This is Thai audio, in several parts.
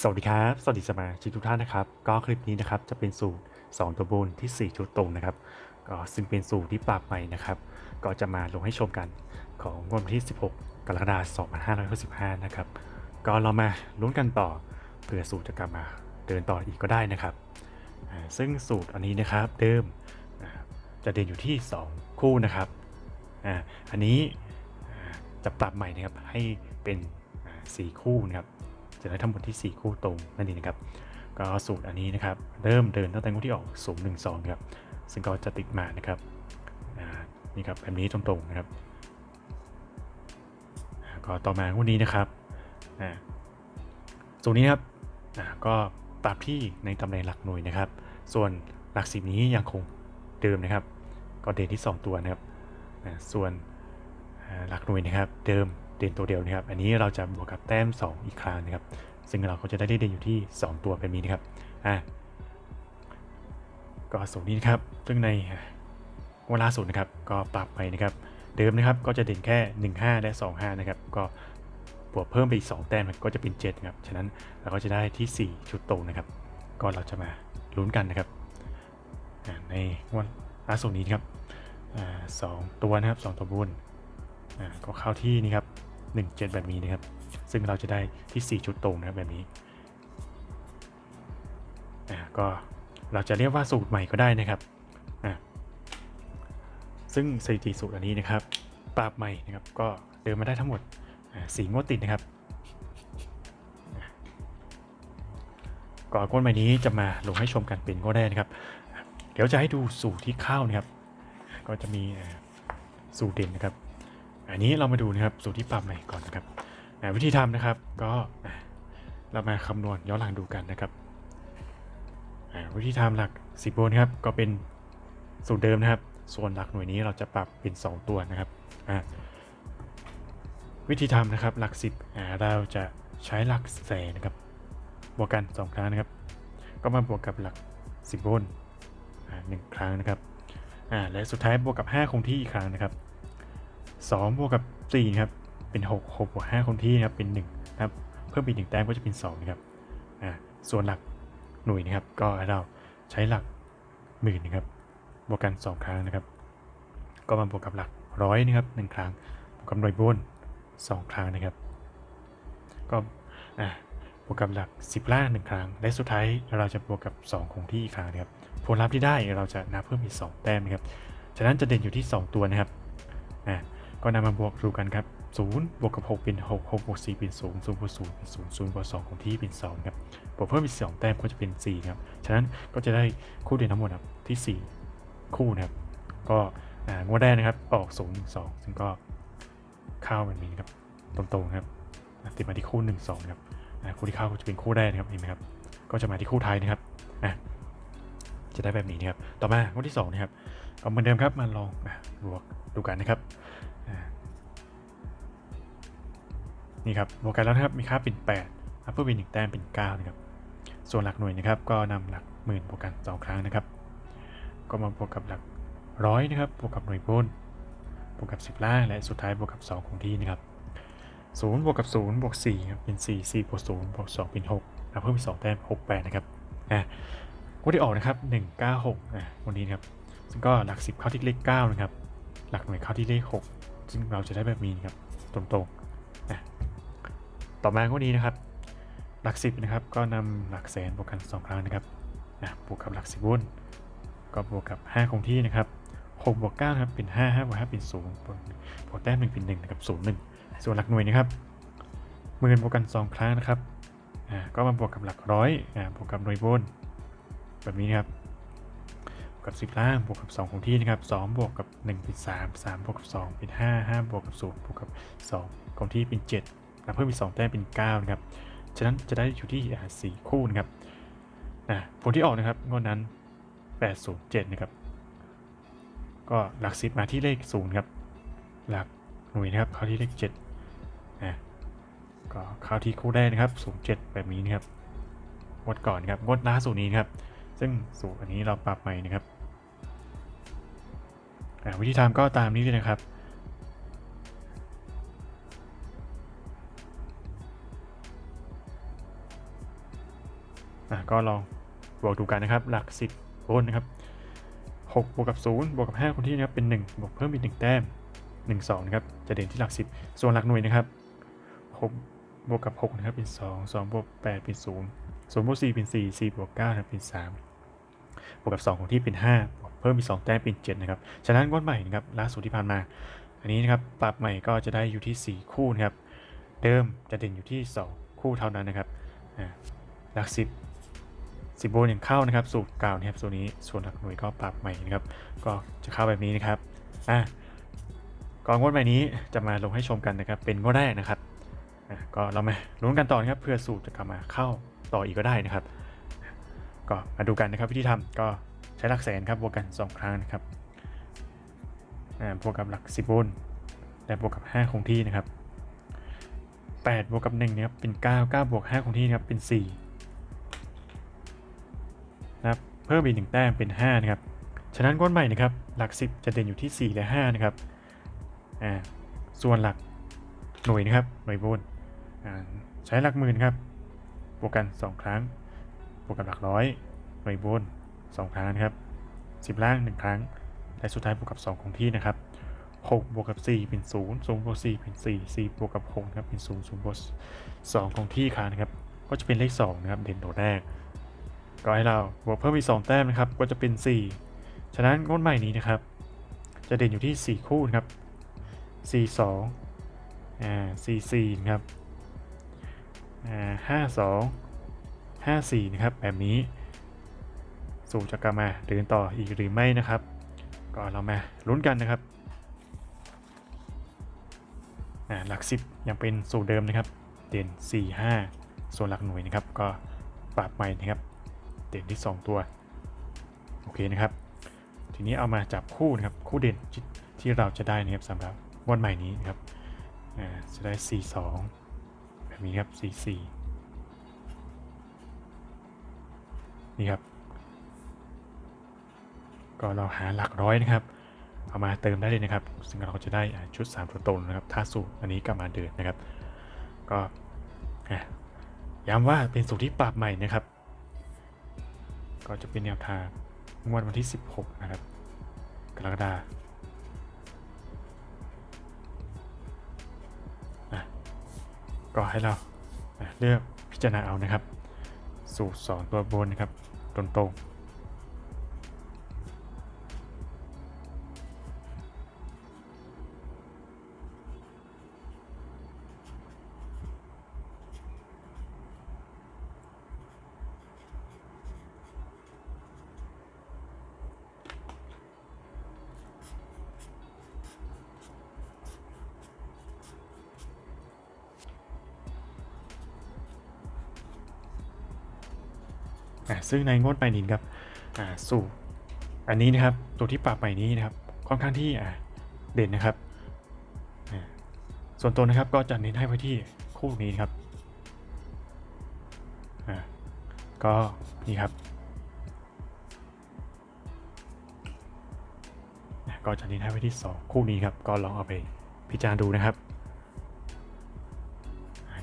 สวัสดีครับ สวัสดีสมาชิกทุกท่านนะครับ ก็คลิปนี้นะครับจะเป็นสูตร 2 ตัวบนที่ 4 ชุดตรงนะครับ ก็ซึ่งเป็นสูตรที่ปรับใหม่นะครับ ก็จะมาลงให้ชมกันของวันที่ 16 กรกฎาคม2565 นะครับ ก็เรามาลุ้นกันต่อเผื่อสูตรจะกลับมาเดินต่ออีกก็ได้นะครับ ซึ่งสูตรอันนี้นะครับเดิมจะเด่นอยู่ที่ 2 คู่นะครับอันนี้จะปรับใหม่นะครับให้เป็นอ่าสี่คู่นะครับ จะได้ทั้งหมดที่ 4 คู่ตรงนั่นเองนะครับก็สูตรอันนี้นะครับเริ่มเดินตั้งแต่งวดที่ออก0 1 2นะครับซึ่งก็จะติดมานะครับนี่ครับแบบนี้ตรงๆนะครับก็ต่อมางวดนี้นะครับสูตรนี้ครับก็ปรับที่ในตำแหน่งหลักหน่วยนะครับ ส่วนหลักสิบนี้ยังคงเดิมนะครับ ก็เด่นที่ 2 ตัวนะครับส่วนหลักหน่วยนะครับ เดิม เด่นตัวเดียวนะครับ อันนี้เราจะบวกกับแต้ม 2 อีกครั้งนะครับ ซึ่งเราก็จะได้เด่นอยู่ที่ 2 ตัวแบบนี้นะครับ อะ ก็สูตรนี้นะครับ ซึ่งในเวลาสูตรนะครับ ก็ปรับไปนะครับ เดิมนะครับ ก็จะเด่นแค่ 15 และ 25 นะครับ ก็บวกเพิ่มไปอีก 2 แต้มก็จะเป็น 7 นะครับ ฉะนั้นเราก็จะได้ที่ 4 ชุดตรงนะครับ ก็เราจะมาลุ้นกันนะครับอะในวันล่าสุดนี้นครับอ่าสองตัวนะครับสองตัวบนอ่าก็เข้าที่นี่ครับ 17 แบบนี้นะครับ ซึ่งเราจะได้ที่ 4 ชุดตรงนะครับแบบนี้อ่าก็เราจะเรียกว่าสูตรใหม่ก็ได้นะครับอ่าซึ่งสถิติสูตรอันนี้นะครับ ปรับใหม่นะครับ ก็เดินมาได้ทั้งหมดอ่าสี่งวดติดนะครับ ก่อนงวดใหม่นี้จะมาลงให้ชมกันเป็นงวดแรกนะครับ เดี๋ยวจะให้ดูสูตรที่เข้านะครับ ก็จะมีสูตรเด่นนะครับ อันนี้เรามาดูนะครับสูตรที่ปรับใหม่ก่อนนะครับวิธีทำนะครับก็เรามาคำนวณย้อนหลังดูกันนะครับวิธีทำหลัก 10บนครับก็เป็นสูตรเดิมนะครับ ส่วนหลักหน่วยนี้เราจะปรับเป็น 2 ตัวนะครับวิธีทำนะครับหลัก 10เราจะใช้หลักแสนนะครับบวกกัน 2 ครั้งนะครับ ก็มาบวกกับหลัก 10บนอ่าหนึ่งครั้งนะครับและสุดท้ายบวกกับ 5 คงที่อีกครั้งนะครับ 2บวกกับ4ครับเป็น 6 6บวก5คนที่นะครับเป็น1นะครับเพิ่มอีก1แต้มก็จะเป็น2นะครับอ่าส่วนหลักหน่วยนะครับ ก็เราใช้หลักหมื่นนะครับบวกกัน 2 ครั้งนะครับ ก็มาบวกกับหลักร้อยนะครับ1ครั้งบวกกับหน่วยบน2 ครั้งนะครับ ก็อ่าบวกกับหลัก 10 ล่าง1ครั้ง และสุดท้ายเราจะบวกกับ 2 คงที่อีกครั้งนะครับ ผลลัพธ์ที่ได้เราจะนับเพิ่มอีก 2 แต้มนะครับ ฉะนั้นจะเด่นอยู่ที่ 2 ตัวนะครับ อ่า ก็นำมาบวกดูกันครับ0บวกกับ 6 เป็น 6 6บวก4เป็น0 0บวก0เป็น0 0บวก2ของที่เป็น2ครับบวกเพิ่มอีก2แต้มก็จะเป็น4ครับ ฉะนั้นก็จะได้คู่เด่นทั้งหมดครับที่ 4 คู่นะครับ ก็อ่างวดแรกนะครับออก0 1 2ซึ่งก็เข้าแบบนี้ครับตรงๆครับติดมาที่คู่ 1 2ครับคู่ที่เข้าก็จะเป็นคู่แรกนะครับเห็นไหมครับ ก็จะมาที่คู่ไทยนะครับอะจะได้แบบนี้นะครับ ต่อมางวดที่2นะครับ ก็เหมือนเดิมครับมาลองบวกดูกันนะครับ นี่ครับบวกกันแล้วนะครับมีค่าเป็น8อัพเพิ่มอีกหนึ่งแต้มเป็น9นะครับส่วนหลักหน่วยนะครับก็นำหลักหมื่นบวกกัน2ครั้งนะครับ ก็มาบวกกับหลักร้อยนะครับบวกกับหน่วยบนบวกกับ 10 ล่างและสุดท้ายบวกกับ 2 คงที่นะครับ0บวกกับ0บวก4ครับเป็น4 4บวก0บวก2เป็น6อัพเพิ่มอีก2แต้ม6 8นะครับอะวันที่ออกนะครับ196อะวันนี้นะครับซึ่งก็หลัก 10 เข้าที่เลข9นะครับหลักหน่วยเข้าที่เลข 6 ซึ่งเราจะได้แบบนี้นครับตรงๆ ต่อมาก็นี้นะครับ หลัก10นะครับ ก็นำหลักแสนบวกกัน2ครั้งนะครับนะบวกกับหลัก10วนก็บวกกับ 5 คงที่นะครับ6บวก9ครับเป็น 5 5บวก5เป็น0บวกบวกแต้ม1เป็น1นะครับ0 1 ส่วนหลักหน่วยนะครับหมื่นบวกกัน 2 ครั้งนะครับอ่าก็มาบวกกับหลักร้อยอ่าบวกกับหน่วยบนแบบนี้นะครับกับ 10 ล่างบวกกับ2ของที่นะครับ2บวกกับ1เป็น3 3บวกกับ2เป็น5 5บวกกับ0บวกกับ2ของที่เป็น 7 แล้วเพิ่มอีก2แต้มเป็น9นะครับฉะนั้นจะได้อยู่ที่อ่า4คู่นะครับนะผลที่ออกนะครับงวดนั้น 807 นะครับ ก็หลัก 10 มาที่เลข0ครับหลักหน่วยนะครับเข้าที่เลข7นะก็เข้าที่คู่แรกนะครับ 07 แบบนี้นะครับงวดก่อนครับงวดล่าสุดนี้นครับ ซึ่งสูตรอันนี้เราปรับใหม่นะครับวิธีทำก็ตามนี้เลยนะครับ ก็ลองบวกดูกันนะครับ หลัก10บนนะครับ6บวกกับ0บวกกับ5คนที่นะครับเป็น 1 บวกเพิ่มอีก 1 แต้ม 1 2 นะครับ จะเด่นที่หลัก 10 ส่วนหลักหน่วยนะครับ6บวกกับ6นะครับเป็น 2 2บวก8เป็น0 0บวก4เป็น 4 4บวก9นะครับเป็น 3 บวกกับ 2 ของที่เป็น 5 บวกเพิ่มอีก 2 แต้มเป็น 7 นะครับ ฉะนั้นงวดใหม่นะครับล่าสุดที่ผ่านมา อันนี้นะครับปรับใหม่ก็จะได้อยู่ที่ 4 คู่นะครับ เดิมจะเด่นอยู่ที่ 2 คู่เท่านั้นนะครับอ่าหลัก 10 10โบนอย่างเข้านะครับ สูตรเก่านะครับส่วนนี้ส่วนหลักหน่วยก็ปรับใหม่นะครับ ก็จะเข้าแบบนี้นะครับอะก่อนงวดใหม่นี้จะมาลงให้ชมกันนะครับ เป็นงวดแรกนะครับอะก็เรามาลุ้นกันต่อนะครับเพื่อสูตรจะกลับมาเข้าต่ออีกก็ได้นะครับ ก็มาดูกันนะครับวิธีทำก็ใช้หลักแสนครับบวกกัน 2 ครั้งนะครับอ่าบวกกับหลัก 10โวลต์และบวกกับ 5 คงที่นะครับ8บวกกับ1นะครับเป็น 9 9บวก5คงที่นะครับเป็น 4 เพิ่มอีกหนึ่งแต้มเป็น 5 นะครับ ฉะนั้นก้อนใหม่นะครับ หลัก 10 จะเด่นอยู่ที่ 4 และ 5 นะครับ อ่า ส่วนหลักหน่วยนะครับ หน่วยโวลต์อ่าใช้หลักหมื่นครับ บวกกัน 2 ครั้ง บวกกับหลักร้อย หน่วยโวลต์2ครั้งนะครับ10 ล่าง 1 ครั้ง และสุดท้ายบวกกับ2คงที่นะครับ6บวกกับ 4 เป็น 0 0บวก4เป็น 4 4บวกกับ6นะครับเป็น 0 0บวก2คงที่ค้านะครับ ก็จะเป็นเลข2นะครับ เด่นตัวแรก ก็ให้เราบวกเพิ่มอีก 2 แต้มนะครับ ก็จะเป็น 4 ฉะนั้นงวดใหม่นี้นะครับ จะเด่นอยู่ที่ 4 คู่นะครับ 4 2อ่า4 4นะครับอ่า5 2 5 4 นะครับ แบบนี้ สู่จะกลับมาเดินต่ออีกหรือไม่นะครับ ก็เรามาลุ้นกันนะครับอ่าหลัก 10 ยังเป็นสูตรเดิมนะครับ เด่น 4 5 ส่วนหลักหน่วยนะครับ ก็ปรับใหม่นะครับ ด่นที่ 2 ตัว โอเคนะครับ ทีนี้เอามาจับคู่นะครับ คู่เด่นที่ที่เราจะได้นะครับสำหรับวันใหม่นี้นะครับจะได้ 4 2 แบบนี้ครับ 4 4 นี่ครับ ก็เราหาหลักร้อยนะครับ เอามาเติมได้เลยนะครับ ซึ่งเราจะได้ชุด 3 ตัวตรงนะครับถ้าสูตรอันนี้กลับมาเดินนะครับ ก็ย้ำว่าเป็นสูตรที่ปรับใหม่นะครับ ก็จะเป็นแนวทางงวดวันที่ 16 นะครับ กรกฎาก็ให้เราเลือกพิจารณาเอานะครับ สูตร2ตัวบนนะครับ ตรงต ซึ่งในงวดใหม่นี้ครับสูตรอันนี้นะครับตัวที่ปรับใหม่นี้นะครับค่อนข้างที่เด่นนะครับ ส่วนตัวนะครับก็จะเน้นให้ไว้ที่คู่นี้นครับก็นี่ครับ ก็จะเน้นให้ไว้ที่ 2 คู่นี้ครับ ก็ลองเอาไปพิจารณาดูนะครับ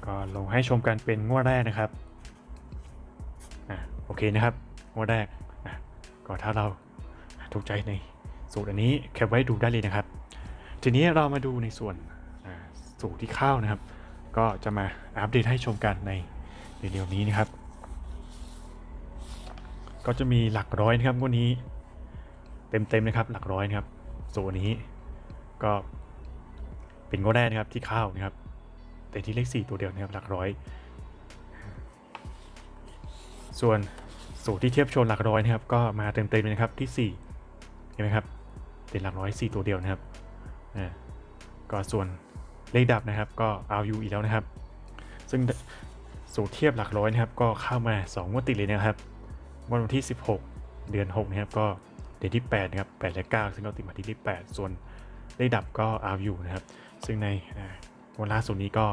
ก็ลงให้ชมกันเป็นงวดแรกนะครับ เคนะครับงวดแรกก็ถ้าเราถูกใจในสูตรอันนี้แคปไว้ดูได้เลยนะครับ ทีนี้เรามาดูในส่วนสูตรที่เข้านะครับ ก็จะมาอัปเดตให้ชมกันในเร็วๆนี้นะครับ ก็จะมีหลักร้อยนะครับงวดนี้ เต็มๆนะครับหลักร้อยนะครับสูตรนี้ก็เป็นงวดแรกนะครับที่เข้านะครับ แต่ที่เลข4ตัวเดียวนะครับหลักร้อย ส่วน สูตรที่เทียบชนหลักร้อยนะครับก็มาเต็มๆเลยนะครับที่4เห็นไหมครับเป็นหลักร้อย 4 ตัวเดียวนะครับอ่าก็ส่วนเลขดับนะครับก็เอาอยู่อีกแล้วนะครับ ซึ่งสูตรเทียบหลักร้อยนะครับก็เข้ามา2งวดติดเลยนะครับวันที่ 16 เดือน 6 นะครับ ก็เดือนที่8นะครับ8และ9ซึ่งเราติดมาที่ที่ 8 ส่วนเลขดับก็เอาอยู่นะครับ ซึ่งในวันล่าสุดนี้ก็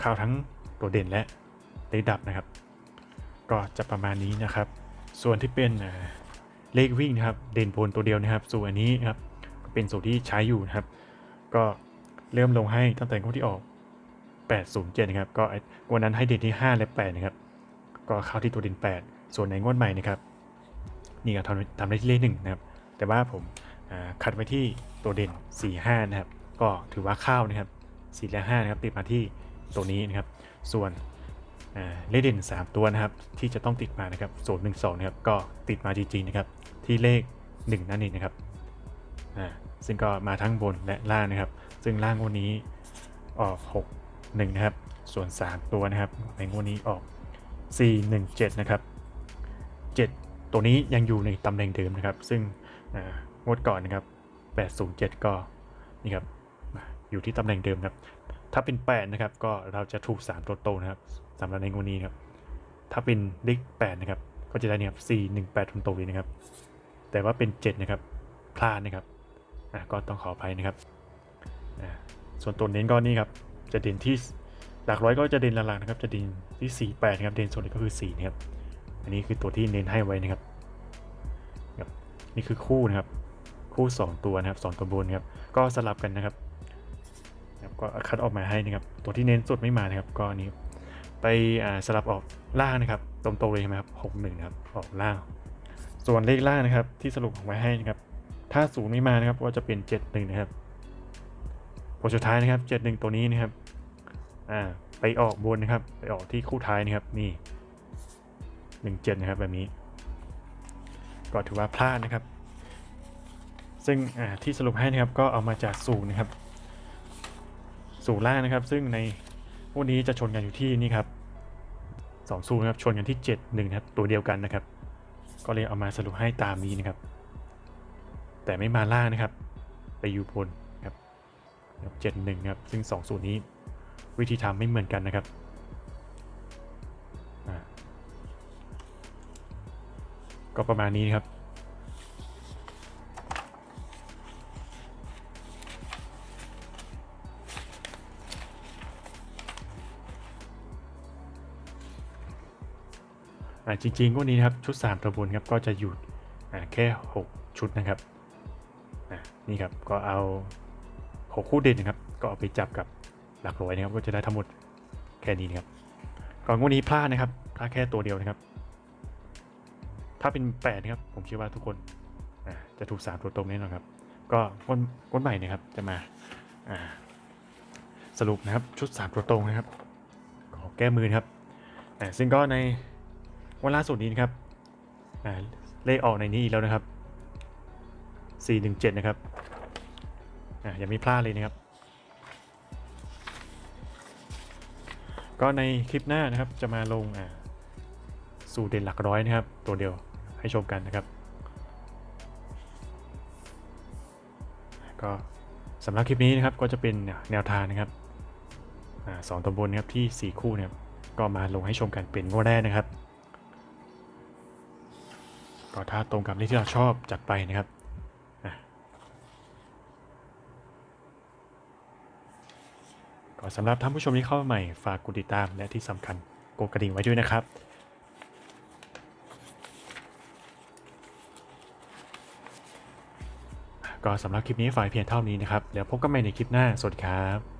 เข้าทั้งตัวเด่นและเลขดับนะครับ ก็จะประมาณนี้นะครับ ส่วนที่เป็นเลขวิ่งนะครับ เด่นบนตัวเดียวนะครับ ส่วนอันนี้นะครับก็เป็นสูตรที่ใช้อยู่นะครับ ก็เริ่มลงให้ตั้งแต่งวดที่ออก 807 นะครับ ก็วันนั้นให้เด่นที่ 5 และ 8 นะครับ ก็เข้าที่ตัวเด่น 8 ส่วนในงวดใหม่นะครับ นี่ก็ทำทำได้ที่เลขหนึ่งนะครับ แต่ว่าผมคัดไว้ที่ตัวเด่น 4 5 นะครับ ก็ถือว่าเข้านะครับ 4 และ5นะครับติดมาที่ตัวนี้นะครับ ส่วน เลขเด่น 3 ตัวนะครับ ที่จะต้องติดมานะครับ0 1 2นะครับก็ติดมาจริงๆนะครับ ที่เลข 1 นั่นเองนะครับซึ่งก็มาทั้งบนและล่างนะครับ ซึ่งล่างงวดนี้ออก 6 1 นะครับ ส่วน 3 ตัวนะครับ ในงวดนี้ออก 4 1 7 นะครับ 7 ตัวนี้ยังอยู่ในตำแหน่งเดิมนะครับ ซึ่งงวดก่อนนะครับ 807 ก็นี่ครับอยู่ที่ตำแหน่งเดิมครับ ถ้าเป็น 8 นะครับ ก็เราจะถูก 3 ตัวโตนะครับ สำหรับในงวดนี้ครับ ถ้าเป็นเลข8นะครับ ก็จะได้เนี่ยครับ4 1 8ทุนโตเลยนะครับ แต่ว่าเป็น7นะครับพลาดนะครับอะก็ต้องขออภัยนะครับอ่าส่วนตัวเน้นก็นี่ครับ จะเด่นที่หลักร้อยก็จะเด่นหลักๆนะครับ จะเด่นที่4 8นะครับ เด่นส่วนนี้ก็คือ4นะครับ อันนี้คือตัวที่เน้นให้ไว้นะครับครับ นี่คือคู่นะครับ คู่ 2 ตัวนะครับ 2 ตัวบนนะครับ ก็สลับกันนะครับนะครับก็คัดออกมาให้นะครับ ตัวที่เน้นสุดไม่มานะครับ ก็อันนี้ ไปสลับออกล่างนะครับตรงๆเลยใช่ไหมครับหกหนึ่งนะครับออกล่าง ส่วนเลขล่างนะครับ ที่สรุปออกไว้ให้นะครับ ถ้าศูนย์ไม่มานะครับก็จะเป็นเจ็ดหนึ่งนะครับผลสุดท้ายนะครับเจ็ดหนึ่งตัวนี้นะครับอ่าไปออกบนนะครับ ไปออกที่คู่ท้ายนะครับนี่หนึ่งเจ็ดนะครับแบบนี้ ก็ถือว่าพลาดนะครับ ซึ่งอ่าที่สรุปให้นะครับก็เอามาจากสูตรนะครับ สูตรล่างนะครับ ซึ่งใน พวกนี้จะชนกันอยู่ที่นี่ครับสองสูนะครับชนกันที่ 7 1นะครับตัวเดียวกันนะครับ ก็เลยเอามาสรุปให้ตามนี้นะครับ แต่ไม่มาล่างนะครับ ไปอยู่บนครับเจ็ดหนึ่งครับซึ่ง2สูตรนี้วิธีทำไม่เหมือนกันนะครับก็ประมาณนี้นะครับ จริงๆวันนี้นะครับชุด 3ตัวบนครับก็จะอยู่อ่าแค่ 6 ชุดนะครับอ่านี่ครับก็เอา 6 คู่เด่นนะครับก็เอาไปจับกับหลักร้อยนะครับก็จะได้ทั้งหมดแค่นี้นะครับก่อนวันนี้พลาดนะครับพลาดแค่ตัวเดียวนะครับ ถ้าเป็น8นะครับผมเชื่อว่าทุกคนอ่าจะถูก 3 ตัวตรงแน่นอนครับ ก็วันวันใหม่นะครับจะมาอ่าสรุปนะครับชุด 3 ตัวตรงนะครับขอแก้มือนะครับอ่ซึ่งก็ใน วันล่าสุดนี้นะครับเลขออกในนี้อีกแล้วนะครับ 417 นะครับออย่ามีพลาดเลยนะครับ ก็ในคลิปหน้านะครับจะมาลงสู่เด่นหลักร้อยนะครับ ตัวเดียวให้ชมกันนะครับ ก็สำหรับคลิปนี้นะครับก็จะเป็นแนวทางนะครับอสองตัวบนนะครับที่ 4 คู่นะครับก็มาลงให้ชมกันเป็นงวดแรกนะครับ ก็ถ้าตรงกับเลขที่เราชอบจัดไปนะครับก็สำหรับท่านผู้ชมที่เข้ามาใหม่ฝากกดติดตามและที่สำคัญกดกระดิ่งไว้ด้วยนะครับก็สำหรับคลิปนี้ฝ่ายเพียงเท่านี้นะครับ เดี๋ยวพบกันใหม่ในคลิปหน้า สวัสดีครับ